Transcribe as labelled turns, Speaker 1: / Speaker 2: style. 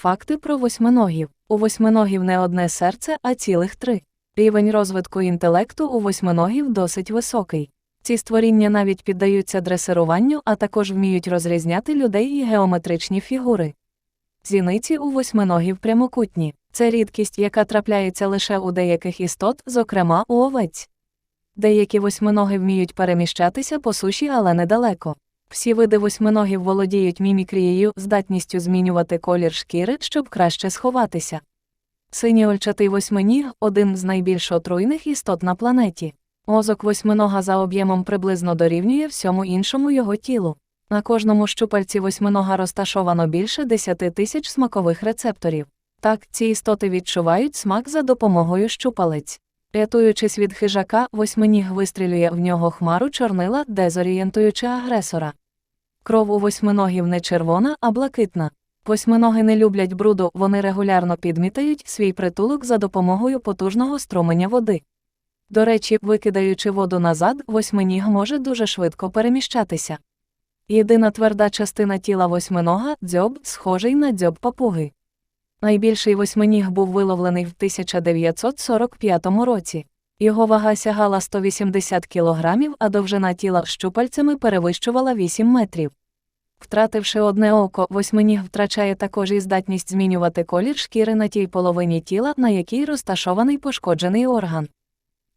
Speaker 1: Факти про восьминогів. У восьминогів не одне серце, а цілих три. Рівень розвитку інтелекту у восьминогів досить високий. Ці створіння навіть піддаються дресируванню, а також вміють розрізняти людей і геометричні фігури. Зіниці у восьминогів прямокутні. Це рідкість, яка трапляється лише у деяких істот, зокрема у овець. Деякі восьминоги вміють переміщатися по суші, але недалеко. Всі види восьминогів володіють мімікрією, здатністю змінювати колір шкіри, щоб краще сховатися. Синьоольчатий восьминіг один з найбільш отруйних істот на планеті. Мозок восьминога за об'ємом приблизно дорівнює всьому іншому його тілу. На кожному щупальці восьминога розташовано більше 10 тисяч смакових рецепторів. Так, ці істоти відчувають смак за допомогою щупалець. Рятуючись від хижака, восьминіг вистрілює в нього хмару чорнила, дезорієнтуючи агресора. Кров у восьминогів не червона, а блакитна. Восьминоги не люблять бруду, вони регулярно підмітають свій притулок за допомогою потужного струменя води. До речі, викидаючи воду назад, восьминіг може дуже швидко переміщатися. Єдина тверда частина тіла восьминога дзьоб, схожий на дзьоб папуги. Найбільший восьминіг був виловлений в 1945 році. Його вага сягала 180 кілограмів, а довжина тіла щупальцями перевищувала 8 метрів. Втративши одне око, восьминіг втрачає також і здатність змінювати колір шкіри на тій половині тіла, на якій розташований пошкоджений орган.